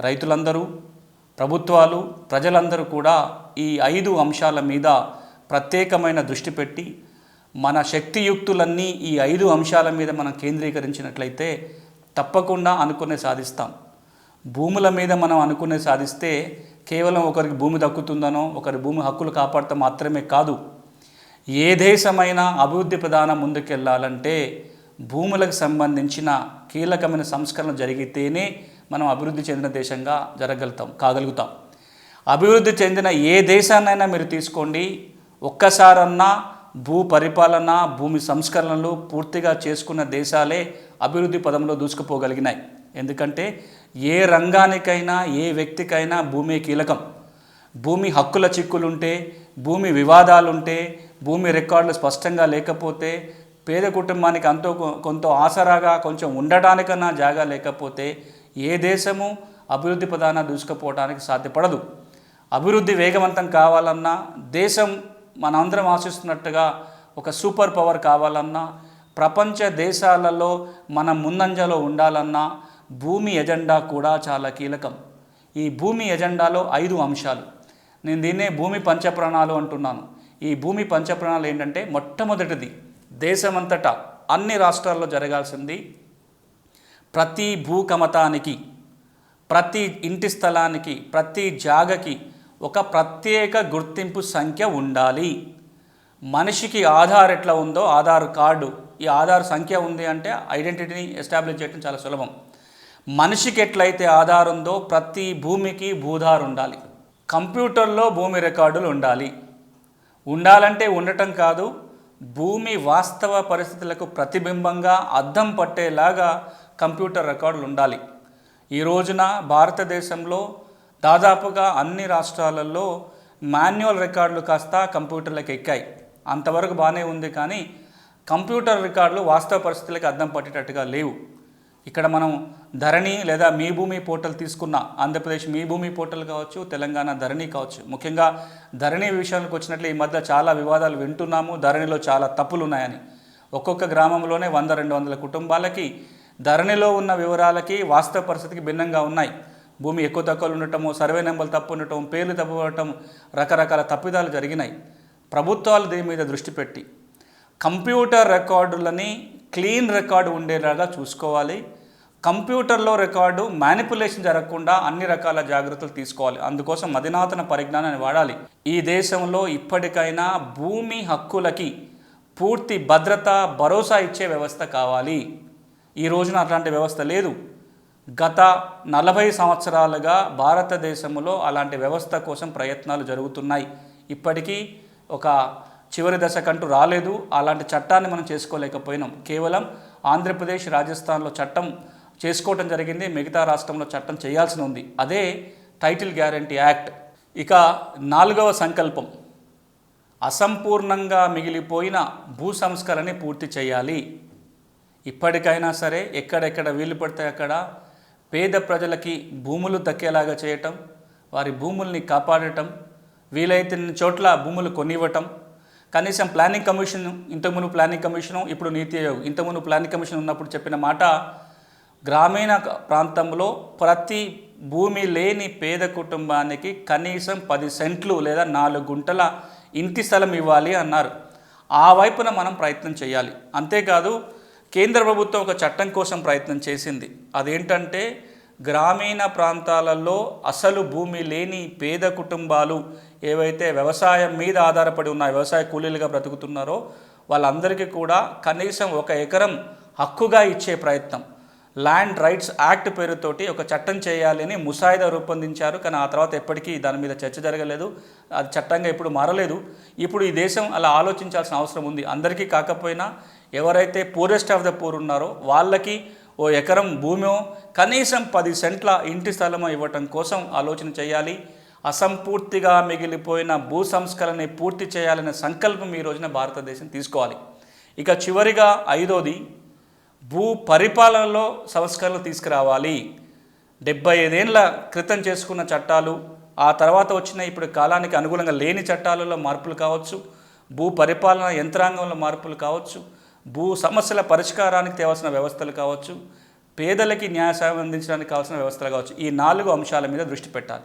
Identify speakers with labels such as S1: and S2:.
S1: రైతులందరూ ప్రభుత్వాలు ప్రజలందరూ కూడా ఈ ఐదు అంశాల మీద ప్రత్యేకమైన దృష్టి పెట్టి మన శక్తియుక్తులన్నీ ఈ ఐదు అంశాల మీద మనం కేంద్రీకరించినట్లయితే తప్పకుండా అనుకునే సాధిస్తాం. భూముల మీద మనం అనుకునే సాధిస్తే కేవలం ఒకరికి భూమి దక్కుతుందనో ఒకరి భూమి హక్కులు కాపాడటం మాత్రమే కాదు. ఏ దేశమైనా అభివృద్ధి ప్రధానం ముందుకెళ్ళాలంటే భూములకు సంబంధించిన కీలకమైన సంస్కరణ జరిగితేనే మనం అభివృద్ధి చెందిన దేశంగా జరగలుగుతాం కాగలుగుతాం. అభివృద్ధి చెందిన ఏ దేశాన్నైనా మీరు తీసుకోండి. ఒక్కసారన్నా భూ పరిపాలన భూమి సంస్కరణలు పూర్తిగా చేసుకున్న దేశాలే అభివృద్ధి పదంలో దూసుకుపోగలిగినాయి. ఎందుకంటే ఏ రంగానికైనా ఏ వ్యక్తికైనా భూమి కీలకం. భూమి హక్కుల చిక్కులుంటే భూమి వివాదాలుంటే భూమి రికార్డులు స్పష్టంగా లేకపోతే పేద కుటుంబానికి అంతో కొంత ఆసరాగా కొంచెం ఉండటానికన్నా జాగా లేకపోతే ఏ దేశము అభివృద్ధి ప్రధాన దూసుకుపోవడానికి సాధ్యపడదు. అభివృద్ధి వేగవంతం కావాలన్నా దేశం మనందరం ఆశిస్తున్నట్టుగా ఒక సూపర్ పవర్ కావాలన్నా ప్రపంచ దేశాలలో మనం ముందంజలో ఉండాలన్నా భూమి ఎజెండా కూడా చాలా కీలకం. ఈ భూమి ఎజెండాలో ఐదు అంశాలు. నేను దీన్నే భూమి పంచప్రాణాలు అంటున్నాను. ఈ భూమి పంచప్రాణాలు ఏంటంటే మొట్టమొదటిది దేశమంతటా అన్ని రాష్ట్రాల్లో జరగాల్సింది ప్రతి భూకమతానికి ప్రతి ఇంటి స్థలానికి ప్రతి జాగకి ఒక ప్రత్యేక గుర్తింపు సంఖ్య ఉండాలి. మనిషికి ఆధార్ ఎట్లా ఉందో ఆధార్ కార్డు ఈ ఆధార్ సంఖ్య ఉంది అంటే ఐడెంటిటీని ఎస్టాబ్లిష్ చేయడం చాలా సులభం. మనిషికి ఎట్లయితే ఆధార్ ఉందో ప్రతి భూమికి భూధార్ ఉండాలి. కంప్యూటర్లో భూమి రికార్డులు ఉండాలి. ఉండాలంటే ఉండటం కాదు భూమి వాస్తవ పరిస్థితులకు ప్రతిబింబంగా అద్దం పట్టేలాగా కంప్యూటర్ రికార్డులు ఉండాలి. ఈ రోజున భారతదేశంలో దాదాపుగా అన్ని రాష్ట్రాలలో మాన్యువల్ రికార్డులు కాస్త కంప్యూటర్లకు ఎక్కాయి. అంతవరకు బాగానే ఉంది కానీ కంప్యూటర్ రికార్డులు వాస్తవ పరిస్థితులకు అద్దం పట్టేటట్టుగా లేవు. ఇక్కడ మనం ధరణి లేదా మీ భూమి పోర్టల్ తీసుకున్న ఆంధ్రప్రదేశ్ మీ భూమి పోర్టల్ కావచ్చు తెలంగాణ ధరణి కావచ్చు. ముఖ్యంగా ధరణి విషయానికి వచ్చినట్లు ఈ మధ్య చాలా వివాదాలు వింటున్నాము. ధరణిలో చాలా తప్పులు ఉన్నాయని ఒక్కొక్క గ్రామంలోనే వంద రెండు వందల కుటుంబాలకి ధరణిలో ఉన్న వివరాలకి వాస్తవ పరిస్థితికి భిన్నంగా ఉన్నాయి. భూమి ఎక్కువ తక్కువలు ఉండటము సర్వే నెంబర్లు తప్పు ఉండటం పేర్లు తప్పు ఉండటం రకరకాల తప్పిదాలు జరిగినాయి. ప్రభుత్వాలు దీని మీద దృష్టి పెట్టి. కంప్యూటర్ రికార్డులని క్లీన్ రికార్డు ఉండేలాగా చూసుకోవాలి. కంప్యూటర్లో రికార్డు మ్యానిపులేషన్ జరగకుండా అన్ని రకాల జాగ్రత్తలు తీసుకోవాలి. అందుకోసం అధునాతన పరిజ్ఞానాన్ని వాడాలి. ఈ దేశంలో ఇప్పటికైనా భూమి హక్కులకి పూర్తి భద్రత భరోసా ఇచ్చే వ్యవస్థ కావాలి. ఈ రోజున అట్లాంటి వ్యవస్థ లేదు. గత నలభై సంవత్సరాలుగా భారతదేశంలో అలాంటి వ్యవస్థ కోసం ప్రయత్నాలు జరుగుతున్నాయి. ఇప్పటికీ ఒక చివరి దశకంటూ రాలేదు. అలాంటి చట్టాన్ని మనం చేసుకోలేకపోయినాం. కేవలం ఆంధ్రప్రదేశ్ రాజస్థాన్లో చట్టం చేసుకోవటం జరిగింది. మిగతా రాష్ట్రంలో చట్టం చేయాల్సి ఉంది. అదే టైటిల్ గ్యారంటీ యాక్ట్ ఇక నాలుగవ సంకల్పం. అసంపూర్ణంగా మిగిలిపోయిన భూ సంస్కరణని పూర్తి చేయాలి. ఇప్పటికైనా సరే ఎక్కడెక్కడ వీలు పడితే అక్కడ పేద ప్రజలకి భూములు దక్కేలాగా చేయటం వారి భూముల్ని కాపాడటం వీలైతే చోట్ల భూములు కొనివ్వటం. కనీసం ప్లానింగ్ కమిషన్ ఇంతకుముందు ప్లానింగ్ కమిషను ఇప్పుడు నీతి ఆయోగ్ ఇంతకుముందు ప్లానింగ్ కమిషన్ ఉన్నప్పుడు చెప్పిన మాట గ్రామీణ ప్రాంతంలో ప్రతి భూమి లేని పేద కుటుంబానికి కనీసం పది సెంట్లు లేదా నాలుగు గుంటల ఇంటి స్థలం ఇవ్వాలి అన్నారు. ఆ వైపున మనం ప్రయత్నం చేయాలి. అంతేకాదు కేంద్ర ప్రభుత్వం ఒక చట్టం కోసం ప్రయత్నం చేసింది. అదేంటంటే గ్రామీణ ప్రాంతాలలో అసలు భూమి లేని పేద కుటుంబాలు ఏవైతే వ్యవసాయం మీద ఆధారపడి ఉన్న వ్యవసాయ కూలీలుగా బ్రతుకుతున్నారో వాళ్ళందరికీ కూడా కనీసం ఒక ఎకరం హక్కుగా ఇచ్చే ప్రయత్నం. ల్యాండ్ రైట్స్ యాక్ట్ పేరుతోటి ఒక చట్టం చేయాలని ముసాయిదా రూపొందించారు. కానీ ఆ తర్వాత ఎప్పటికీ దాని మీద చర్చ జరగలేదు. అది చట్టంగా ఇప్పుడు మారలేదు. ఇప్పుడు ఈ దేశం అలా ఆలోచించాల్సిన అవసరం ఉంది. అందరికీ కాకపోయినా ఎవరైతే పూరెస్ట్ ఆఫ్ ద పూర్ ఉన్నారో వాళ్ళకి ఓ ఎకరం భూమో కనీసం పది సెంట్ల ఇంటి స్థలమో ఇవ్వటం కోసం ఆలోచన చేయాలి. అసంపూర్తిగా మిగిలిపోయిన భూ సంస్కరణని పూర్తి చేయాలనే సంకల్పం ఈ రోజున భారతదేశం తీసుకోవాలి. ఇక చివరిగా ఐదోది భూ పరిపాలనలో సంస్కరణలు తీసుకురావాలి. డెబ్బై ఐదేళ్ళ క్రితం చేసుకున్న చట్టాలు ఆ తర్వాత వచ్చిన ఇప్పుడు కాలానికి అనుగుణంగా లేని చట్టాలలో మార్పులు కావచ్చు భూ పరిపాలన యంత్రాంగంలో మార్పులు కావచ్చు భూ సమస్యల పరిష్కారానికి తేవాల్సిన వ్యవస్థలు కావచ్చు పేదలకి న్యాయ సేవ అందించడానికి కావాల్సిన వ్యవస్థలు కావచ్చు ఈ నాలుగు అంశాల మీద దృష్టి పెట్టాలి.